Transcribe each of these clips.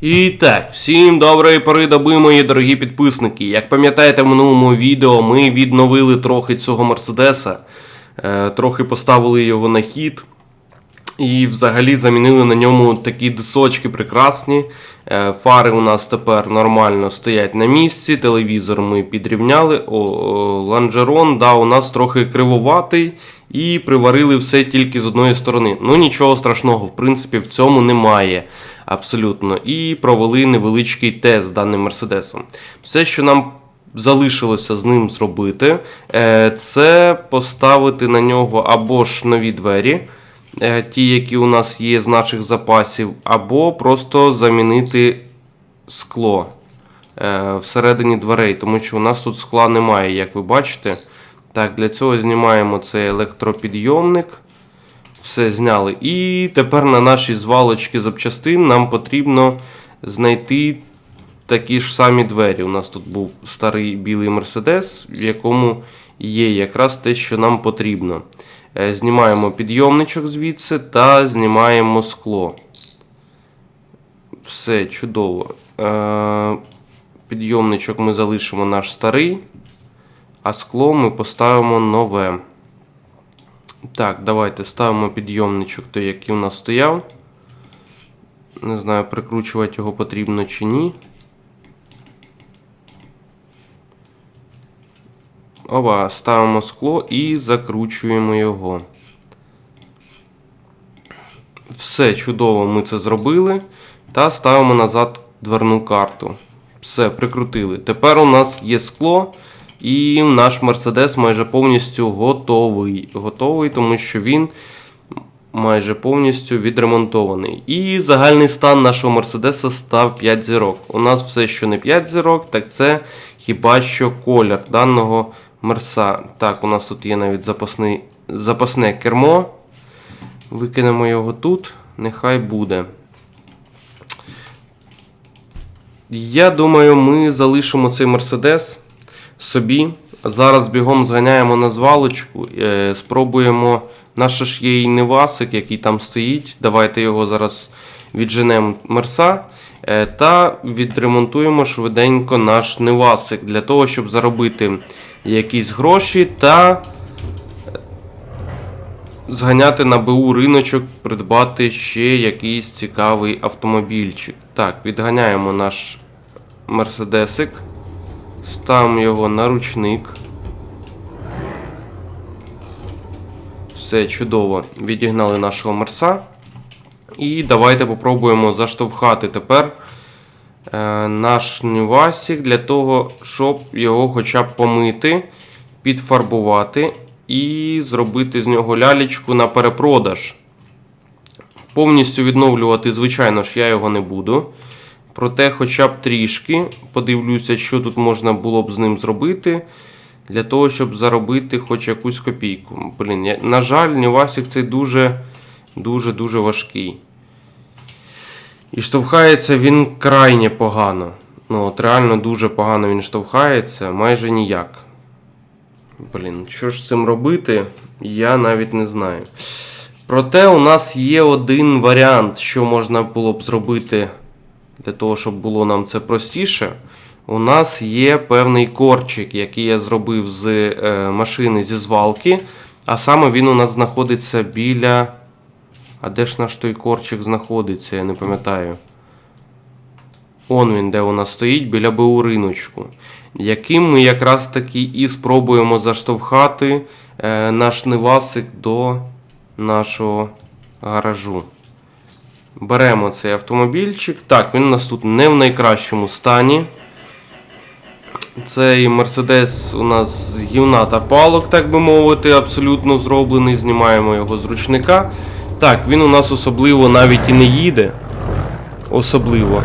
І так, всім доброї пори доби, мої дорогі підписники. Як пам'ятаєте, в минулому відео ми відновили трохи цього Мерседеса, е, трохи поставили його на хід. І взагалі замінили на ньому такі дисочки прекрасні. Е, Фари у нас тепер нормально стоять на місці, телевізор ми підрівняли. О, о, ланжерон да, у нас трохи кривоватий і приварили все тільки з одної сторони. Ну нічого страшного, в принципі, в цьому немає. Абсолютно. І провели невеличкий тест з даним Мерседесом. Все, що нам залишилося з ним зробити, е, це поставити на нього або ж нові двері е, ті, які у нас є з наших запасів, або просто замінити скло е, всередині дверей, тому що у нас тут скла немає, як ви бачите. Так, для цього знімаємо цей електропідйомник. Все зняли. І тепер на наші звалочки запчастин нам потрібно знайти такі ж самі двері. У нас тут був старий білий Мерседес, в якому є якраз те, що нам потрібно. Е, Знімаємо підйомничок звідси та знімаємо скло. Все чудово. Е, Підйомничок ми залишимо наш старий, а скло ми поставимо нове. Так, давайте ставимо підйомничок той, який у нас стояв. Не знаю, прикручувати його потрібно чи ні. Оба, ставимо скло і закручуємо його. Все чудово, ми це зробили. Та ставимо назад дверну карту. Все, прикрутили. Тепер у нас є скло, і наш Мерседес майже повністю готовий. Готовий, тому що він майже повністю відремонтований. І загальний стан нашого Мерседеса став 5 зірок. У нас все, що не 5 зірок, так це хіба що колір даного Мерса. Так, у нас тут є навіть запасний, запасне кермо. Викинемо його тут, нехай буде. Я думаю, ми залишимо цей Мерседес собі. Зараз бігом зганяємо на звалочку, е, спробуємо. Наш ж є і Невасик, який там стоїть. Давайте його зараз відженемо Мерса е, та відремонтуємо швиденько наш Невасик для того, щоб заробити якісь гроші та зганяти на БУ риночок, придбати ще якийсь цікавий автомобільчик. Так, відганяємо наш Мерседесик. Ставимо його на ручник. Все чудово. Відігнали нашого мерса. І давайте попробуємо заштовхати тепер е, наш Нювасік для того, щоб його хоча б помити, підфарбувати і зробити з нього лялечку на перепродаж. Повністю відновлювати, звичайно ж, я його не буду. Проте, хоча б трішки подивлюся, що тут можна було б з ним зробити. Для того, щоб заробити хоч якусь копійку. Блін, я, на жаль, Нівасік цей дуже дуже дуже важкий. І штовхається він крайне погано. Ну, от реально дуже погано він штовхається, майже ніяк. Блін, що ж з цим робити, я навіть не знаю. Проте у нас є один варіант, що можна було б зробити для того, щоб було нам це простіше. У нас є певний корчик, який я зробив з е, машини зі звалки. А саме він у нас знаходиться біля. А де ж наш той корчик знаходиться, я не пам'ятаю. Он він, де у нас стоїть, біля БУ риночку. Яким ми якраз таки і спробуємо заштовхати е, наш невасик до нашого гаражу. Беремо цей автомобільчик. Так, він у нас тут не в найкращому стані. Цей Мерседес у нас з гівна палок, так би мовити, абсолютно зроблений. Знімаємо його з ручника. Так, він у нас особливо навіть і не їде. Особливо.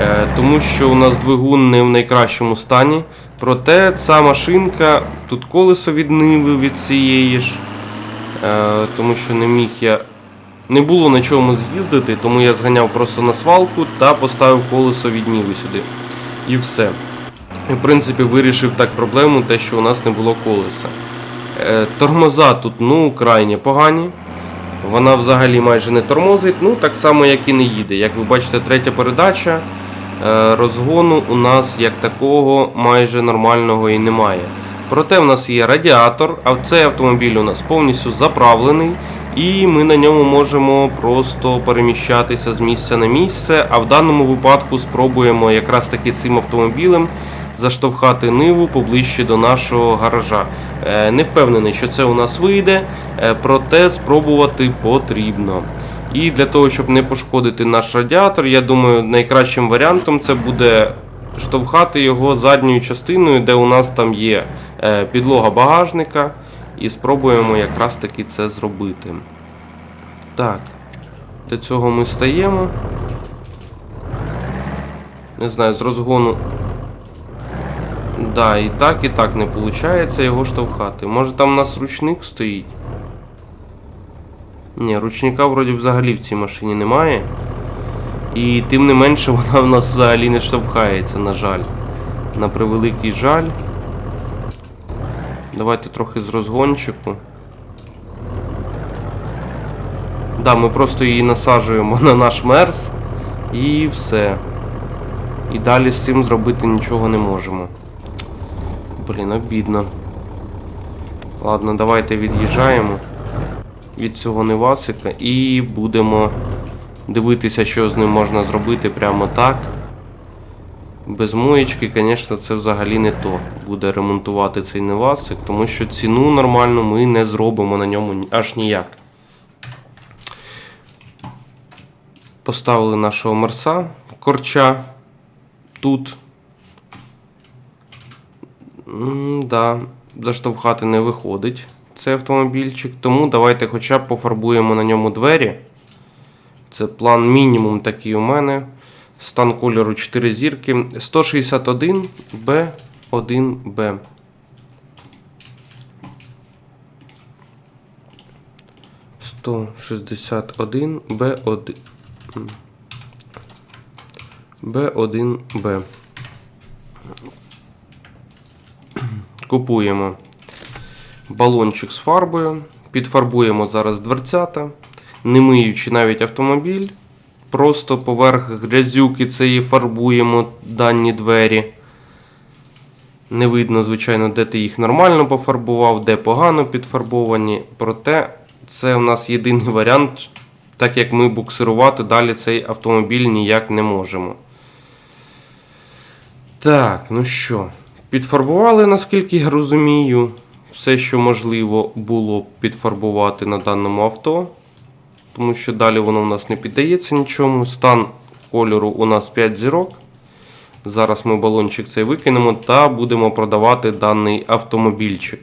Е, тому що у нас двигун не в найкращому стані. Проте ця машинка, тут колесо від ниви від цієї ж. Е, тому що не міг я. Не було на чому з'їздити, тому я зганяв просто на свалку та поставив колесо від ніви сюди. І все. В принципі, вирішив так проблему, те, що у нас не було колеса. Е, тормоза тут ну, крайне погані. Вона взагалі майже не тормозить, ну так само, як і не їде. Як ви бачите, третя передача. е, Розгону у нас як такого майже нормального і немає. Проте в нас є радіатор, а цей автомобіль у нас повністю заправлений, і ми на ньому можемо просто переміщатися з місця на місце. А в даному випадку спробуємо якраз таки цим автомобілем заштовхати ниву поближче до нашого гаража. Е, Не впевнений, що це у нас вийде, е, проте спробувати потрібно. І для того, щоб не пошкодити наш радіатор, я думаю, найкращим варіантом це буде штовхати його задньою частиною, де у нас там є е, підлога багажника. І спробуємо якраз таки це зробити. Так, для цього ми стаємо. Не знаю, з розгону. Да, і так, і так не виходить його штовхати. Може там у нас ручник стоїть? Ні, ручника вроді взагалі в цій машині немає. І тим не менше вона в нас взагалі не штовхається, на жаль. На превеликий жаль. Давайте трохи з розгончику. Да, ми просто її насаджуємо на наш мерз і все. І далі з цим зробити нічого не можемо. Блін, обідно. Ладно, давайте від'їжджаємо від цього Невасика і будемо дивитися, що з ним можна зробити прямо так. Без моєчки, звісно, це взагалі не то. Буде ремонтувати цей Невасик, тому що ціну нормальну ми не зробимо на ньому аж ніяк. Поставили нашого мерса корча тут. Да, заштовхати не виходить цей автомобільчик, тому давайте хоча б пофарбуємо на ньому двері. Це план мінімум такий у мене. Стан кольору 4 зірки. 161 Б1Б. Сто шістдесят один Б один Б один Б. Купуємо балончик з фарбою, підфарбуємо зараз дверцята, не миючи навіть автомобіль. Просто поверх грязюки цієї фарбуємо дані двері. Не видно, звичайно, де ти їх нормально пофарбував, де погано підфарбовані. Проте це у нас єдиний варіант, так як ми буксирувати далі цей автомобіль ніяк не можемо. Так, ну що, підфарбували, наскільки я розумію, все, що можливо було підфарбувати на даному авто. Тому що далі воно у нас не піддається нічому. Стан кольору у нас 5 зірок. Зараз ми балончик цей викинемо та будемо продавати даний автомобільчик.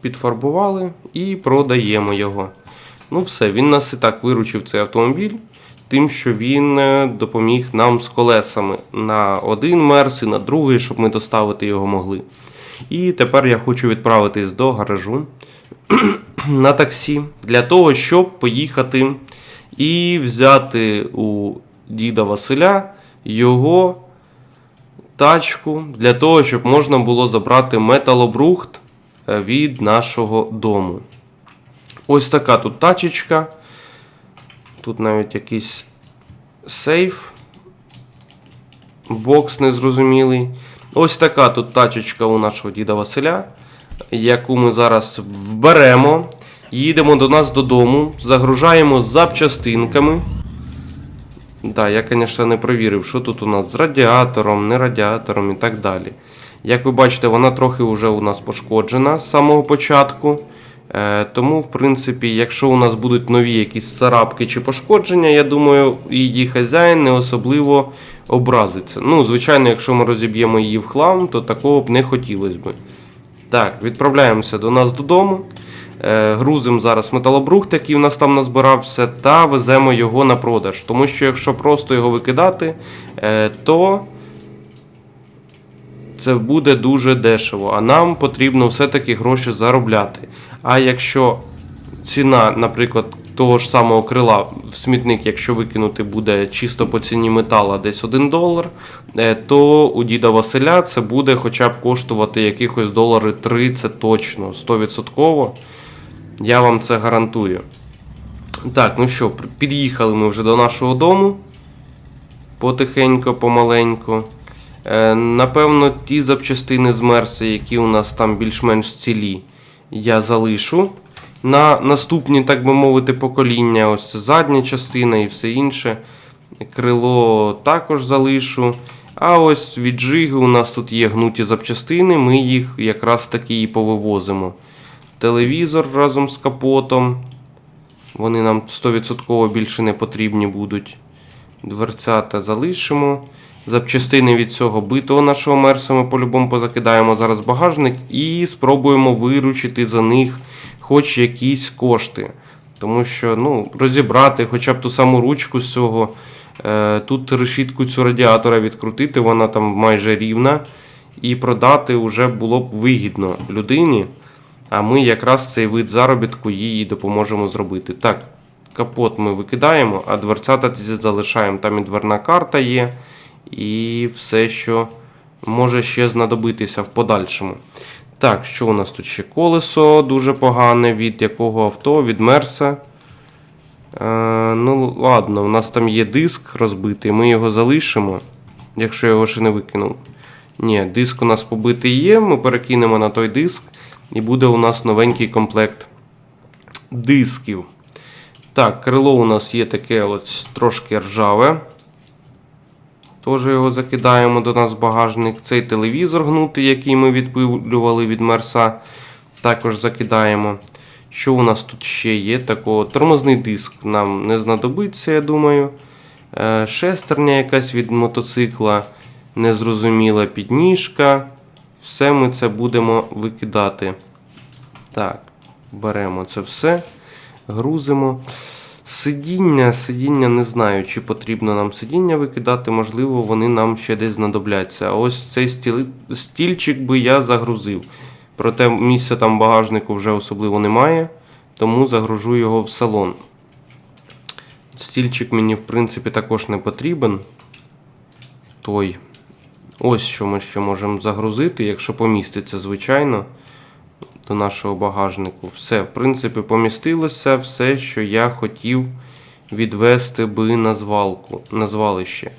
Підфарбували і продаємо його. Ну все, він нас і так виручив цей автомобіль, тим, що він е, допоміг нам з колесами на один мерс і на другий, щоб ми доставити його могли. І тепер я хочу відправитись до гаражу на таксі для того, щоб поїхати і взяти у діда Василя його тачку для того, щоб можна було забрати металобрухт е, від нашого дому. Ось така тут тачечка. Тут навіть якийсь сейф. Бокс незрозумілий. Ось така тут тачечка у нашого діда Василя, яку ми зараз вберемо. Їдемо до нас додому, загружаємо запчастинками. Да, я, звісно, не провірив, що тут у нас з радіатором, не радіатором і так далі. Як ви бачите, вона трохи вже у нас пошкоджена з самого початку. Е, тому, в принципі, якщо у нас будуть нові якісь царапки чи пошкодження, я думаю, її хазяїн не особливо образиться. Ну, звичайно, якщо ми розіб'ємо її в хлам, то такого б не хотілося. Так, відправляємося до нас додому. Е, грузимо зараз металобрухт, який в нас там назбирався, та веземо його на продаж. Тому що якщо просто його викидати, е, то це буде дуже дешево. А нам потрібно все-таки гроші заробляти. А якщо ціна, наприклад, того ж самого крила в смітник, якщо викинути буде чисто по ціні метала десь 1 долар, е, то у діда Василя це буде хоча б коштувати якихось долари 3, це точно, 100%. Я вам це гарантую. Так, ну що, під'їхали ми вже до нашого дому. Потихенько, помаленьку. Е, напевно, ті запчастини з Мерси, які у нас там більш-менш цілі, я залишу. На наступні, так би мовити, покоління, ось задня частина і все інше. Крило також залишу. А ось від джиги у нас тут є гнуті запчастини, ми їх якраз таки і повивозимо. Телевізор разом з капотом. Вони нам 100% більше не потрібні будуть. Дверцята залишимо. Запчастини від цього битого нашого мерса ми по-любому позакидаємо зараз багажник і спробуємо виручити за них хоч якісь кошти. Тому що ну, розібрати хоча б ту саму ручку з цього. Е, тут решітку цю радіатора відкрутити, вона там майже рівна. І продати вже було б вигідно людині. А ми якраз цей вид заробітку їй допоможемо зробити. Так, капот ми викидаємо, а дверцята залишаємо. Там і дверна карта є, і все, що може ще знадобитися в подальшому. Так, що у нас тут ще? Колесо дуже погане. Від якого авто? Від Мерса. Е, ну, ладно, у нас там є диск розбитий, ми його залишимо, якщо я його ще не викинув. Ні, диск у нас побитий є, ми перекинемо на той диск, і буде у нас новенький комплект дисків. Так, крило у нас є таке от трошки ржаве. Теж його закидаємо до нас в багажник. Цей телевізор гнутий, який ми відпилювали від Мерса, також закидаємо. Що у нас тут ще є? Такого тормозний диск нам не знадобиться, я думаю. Е, Шестерня якась від мотоцикла, незрозуміла підніжка. Все ми це будемо викидати. Так, беремо це все, грузимо. Сидіння, сидіння не знаю, чи потрібно нам сидіння викидати, можливо, вони нам ще десь знадобляться. А ось цей стіли... стільчик би я загрузив. Проте місця там багажнику вже особливо немає, тому загружу його в салон. Стільчик мені, в принципі, також не потрібен. Той. Ось що ми ще можемо загрузити, якщо поміститься, звичайно, до нашого багажнику. Все, в принципі, помістилося все, що я хотів відвести би на звалку, на звалище.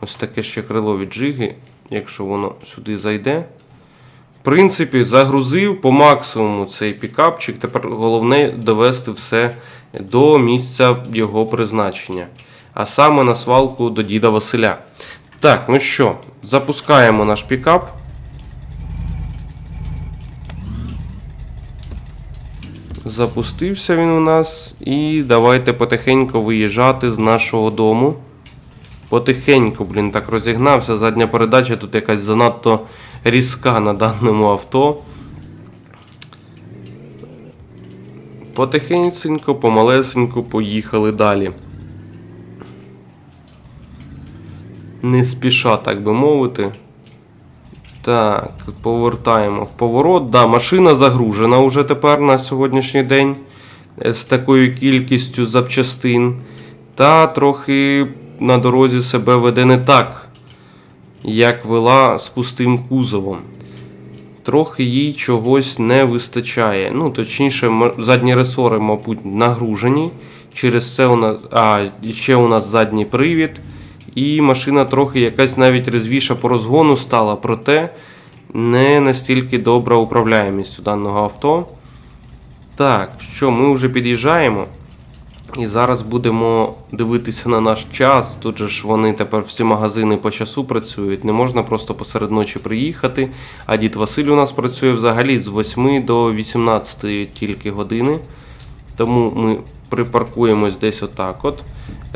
Ось таке ще крило від джиги, якщо воно сюди зайде. В принципі, загрузив по максимуму цей пікапчик. Тепер головне довести все до місця його призначення. А саме на свалку до діда Василя. Так, ну що, запускаємо наш пікап. Запустився він у нас. І давайте потихеньку виїжджати з нашого дому. Потихеньку, блін, так розігнався. Задня передача тут якась занадто різка на даному авто. Потихеньку, помалесеньку поїхали далі. Не спіша, так би мовити. Так, повертаємо в поворот. Да, машина загружена вже тепер на сьогоднішній день е, з такою кількістю запчастин. Та трохи на дорозі себе веде не так, як вела з пустим кузовом. Трохи їй чогось не вистачає. Ну, точніше, задні ресори, мабуть, нагружені. Через це у нас. А, ще у нас задній привід. І машина трохи якась навіть резвіша по розгону стала, проте не настільки добра управляємість у даного авто. Так, що ми вже під'їжджаємо. І зараз будемо дивитися на наш час. Тут же ж вони тепер всі магазини по часу працюють. Не можна просто посеред ночі приїхати. А дід Василь у нас працює взагалі з 8 до 18 тільки години. Тому ми припаркуємось десь отак от.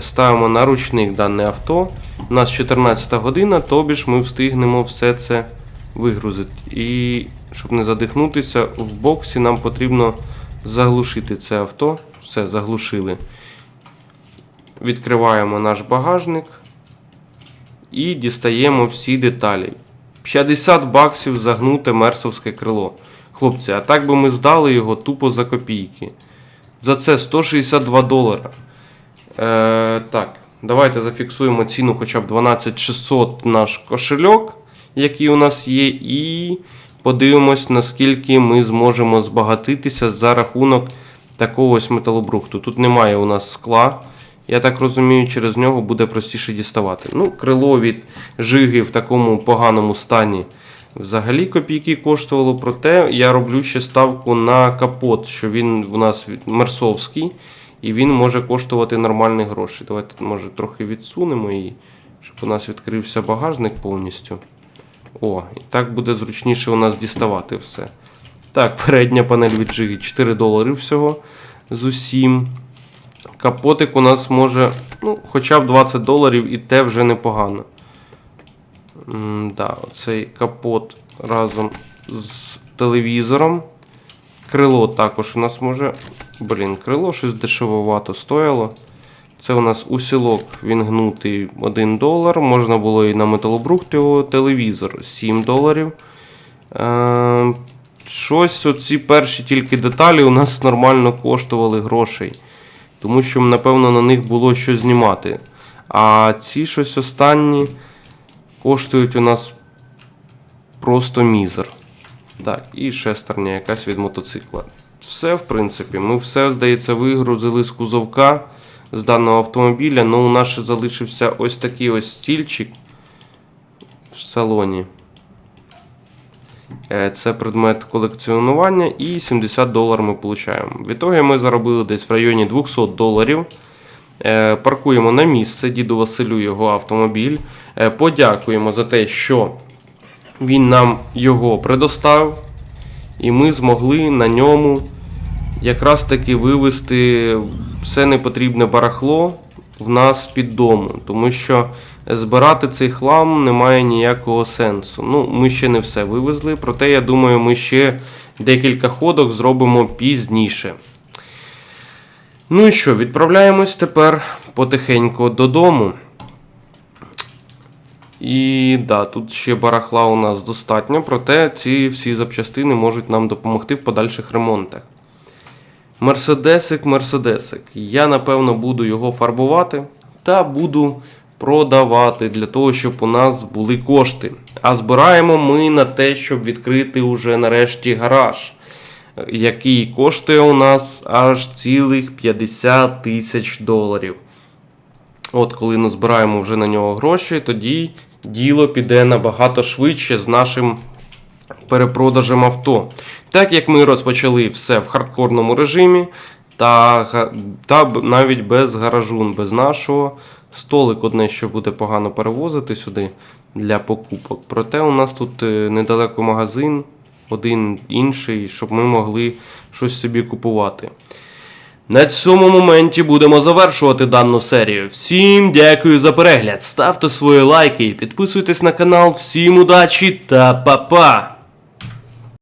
Ставимо на ручник дане авто. У нас 14 година, тобі ж ми встигнемо все це вигрузити. І щоб не задихнутися, в боксі нам потрібно заглушити це авто. Все, заглушили. Відкриваємо наш багажник і дістаємо всі деталі. 50 баксів загнуте мерсовське крило. Хлопці, а так би ми здали його тупо за копійки. За це 162 долара. Е, так, давайте зафіксуємо ціну хоча б 12600 наш кошельок, який у нас є, і подивимось, наскільки ми зможемо збагатитися за рахунок такого ось металобрухту. Тут немає у нас скла. Я так розумію, через нього буде простіше діставати. Ну, крило від жиги в такому поганому стані взагалі копійки коштувало. Проте я роблю ще ставку на капот, що він у нас мерсовський і він може коштувати нормальні гроші. Давайте може трохи відсунемо її, щоб у нас відкрився багажник повністю. О, і так буде зручніше у нас діставати все. Так, передня панель від жиги 4 долари всього з усім. Капотик у нас може, ну, хоча б 20 доларів, і те вже непогано. М, да, оцей капот разом з телевізором. Крило також у нас може. Блін, крило щось дешевовато стояло. Це у нас усілок, він гнутий 1 долар. Можна було і на металобрухт його телевізор 7 доларів. Е, щось оці перші тільки деталі у нас нормально коштували грошей. Тому що, напевно, на них було що знімати. А ці щось останні коштують у нас просто мізер. Так, і шестерня якась від мотоцикла. Все, в принципі, ми все, здається, вигрузили з кузовка з даного автомобіля. Ну, у нас ще залишився ось такий ось стільчик в салоні. Е, Це предмет колекціонування і 70 доларів ми получаємо. В ітогі ми заробили десь в районі 200 доларів. Е, Паркуємо на місце діду Василю його автомобіль. Е, Подякуємо за те, що він нам його предоставив, і ми змогли на ньому якраз таки вивезти все непотрібне барахло в нас під дому, тому що збирати цей хлам немає ніякого сенсу. Ну, ми ще не все вивезли, проте я думаю, ми ще декілька ходок зробимо пізніше. Ну і що, відправляємось тепер потихеньку додому. І да, тут ще барахла у нас достатньо, проте ці всі запчастини можуть нам допомогти в подальших ремонтах. Мерседесик, мерседесик. Я напевно буду його фарбувати та буду продавати для того, щоб у нас були кошти. А збираємо ми на те, щоб відкрити уже нарешті гараж, який коштує у нас аж цілих 50 тисяч доларів. От коли назбираємо вже на нього гроші, тоді діло піде набагато швидше з нашим перепродажем авто. Так як ми розпочали все в хардкорному режимі, та, та навіть без гаражу, без нашого. Столик одне, що буде погано перевозити сюди для покупок. Проте у нас тут е, недалеко магазин, один інший, щоб ми могли щось собі купувати. На цьому моменті будемо завершувати дану серію. Всім дякую за перегляд. Ставте свої лайки і підписуйтесь на канал. Всім удачі та па-па!